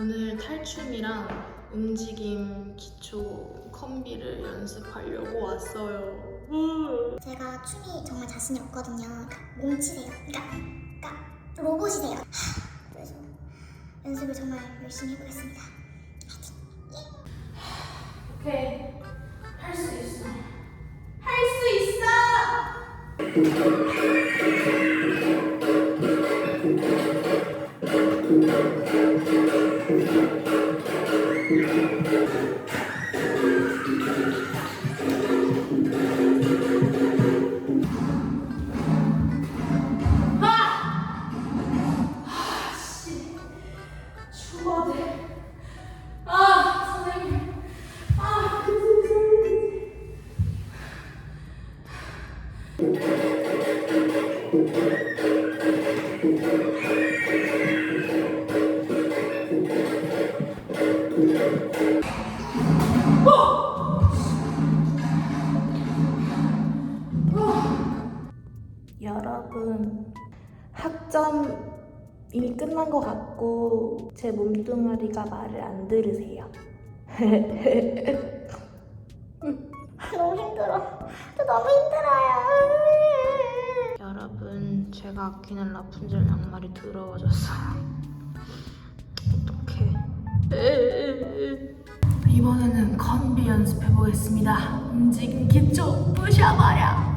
오늘 탈춤이랑 움직임 기초 컴비를 연습하려고 왔어요. 우. 제가 춤이 정말 자신이 없거든요. 그러니까 몸치세요. 그러니까, 그러니까 로봇이세요. 하, 그래서 연습을 정말 열심히 해보겠습니다. 오케이. 할 수 있어. 할 수 있어! 아, 선생님. 아, 여러분, 학점 이미 끝난 것 같고 제 몸뚱아리가 말을 안 들으세요. 너무 힘들어. 저 너무 힘들어요. 여러분, 제가 아끼는 라푼젤 양말이 더러워졌어요. 이번에는 컨비 연습해 보겠습니다. 움직임 기초 부셔버려.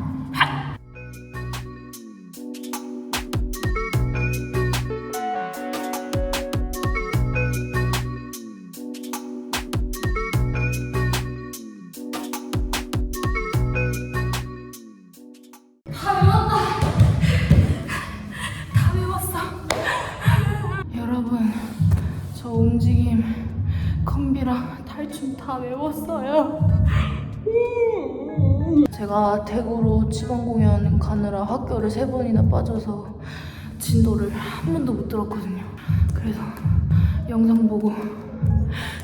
다 외웠어요. 제가 대구로 지방 공연 가느라 학교를 세 번이나 빠져서 진도를 한 번도 못 들었거든요. 그래서 영상 보고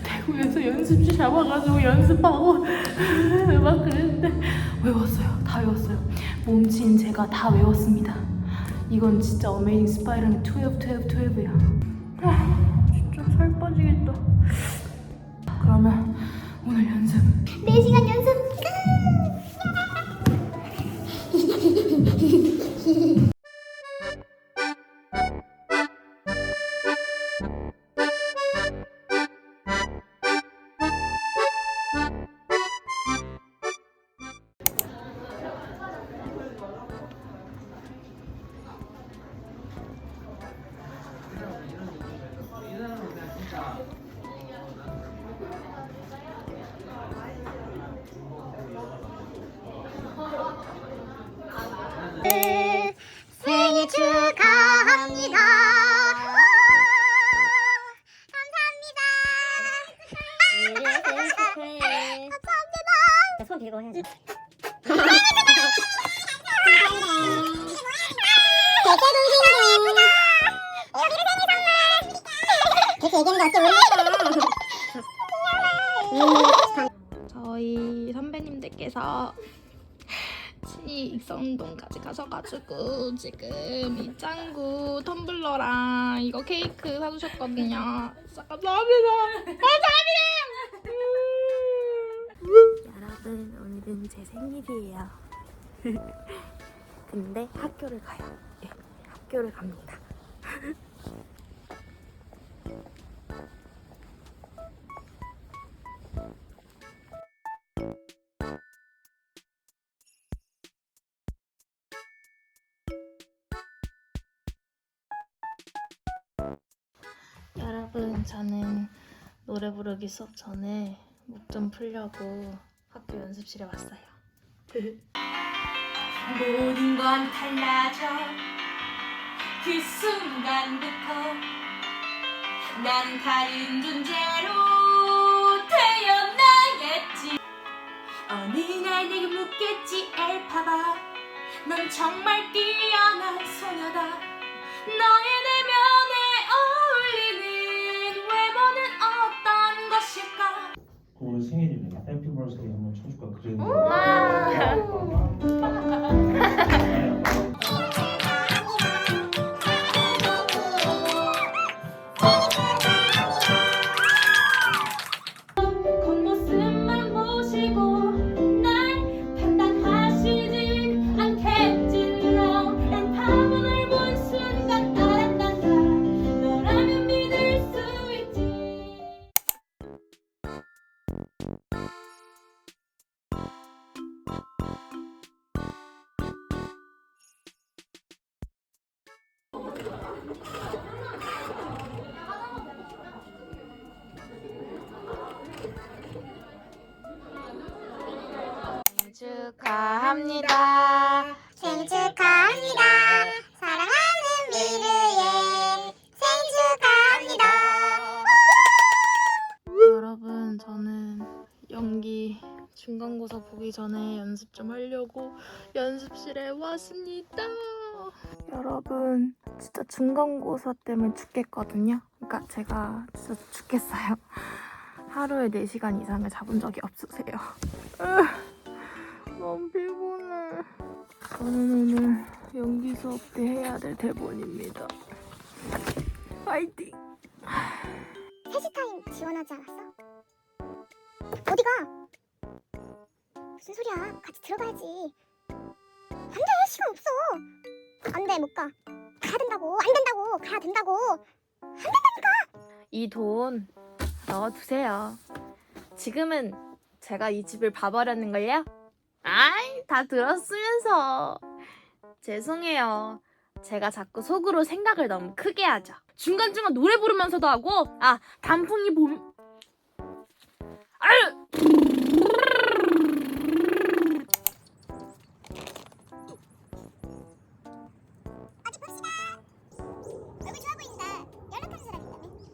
대구에서 연습실 잡아가지고 연습하고 막 그랬는데 외웠어요. 다 외웠어요. 몸치인 제가 다 외웠습니다. 이건 진짜 어메이징 스파이럴 12, 12, 12야. 아, 진짜 살 빠지겠다. 그러면 오늘 연습. 4시간 연습 끝! 생일 축하합니다. 감사합니다. 감사합니다. 손 해야지. 거 어떻게 모르겠어. 저희 선배님들께서 친히 익선동까지 가셔가지고 지금 이 짱구 텀블러랑 이거 케이크 사주셨거든요. 감사합니다. 감사합니다. 여러분 오늘은 제 생일이에요. 근데 학교를 가요. 예, 학교를 갑니다. 여러분, 저는 노래 부르기 수업 전에 목 좀 풀려고 학교 연습실에 왔어요. 모든 건 달라져. 그 순간부터 난 다른 존재로 태어나겠지. 어느 날 내가 묻겠지 엘파바. 넌 정말 뛰어난 소녀다. 너의 내 축하합니다. 생일 축하합니다. 사랑하는 미르의 생일 축하합니다. 여러분, 저는 연기 중간고사 보기 전에 연습 좀 하려고 연습실에 왔습니다. 여러분, 진짜 중간고사 때문에 죽겠거든요. 그러니까 제가 진짜 죽겠어요. 하루에 4시간 이상을 잡은 적이 없으세요. 으, 너무 피곤해. 저는 오늘 연기 수업 때 해야 될 대본입니다. 파이팅! 3시 타임 지원하지 않았어? 어디가? 무슨 소리야? 같이 들어가야지. 안 돼, 시간 없어. 안 돼, 못 가. 가야 된다고, 안 된다고, 가야 된다고. 이돈 넣어두세요. 지금은 제가 이 집을 봐버렸는 걸요? 아이, 다 들었으면서. 죄송해요. 제가 자꾸 속으로 생각을 너무 크게 하죠. 중간중간 노래 부르면서도 하고, 아, 단풍이 봄. 아유!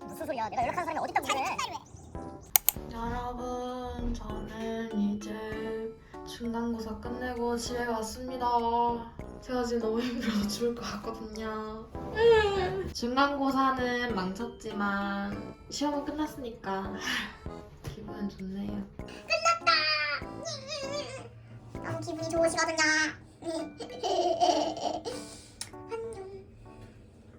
무슨 소리야? 내가 연락하는 사람이 어딨다고 그래? 여러분, 저는 이제 중간고사 끝내고 집에 왔습니다. 제가 지금 너무 힘들어서 죽을 것 같거든요. 중간고사는 망쳤지만 시험은 끝났으니까 기분은 좋네요. 끝났다! 너무 기분이 좋으시거든요.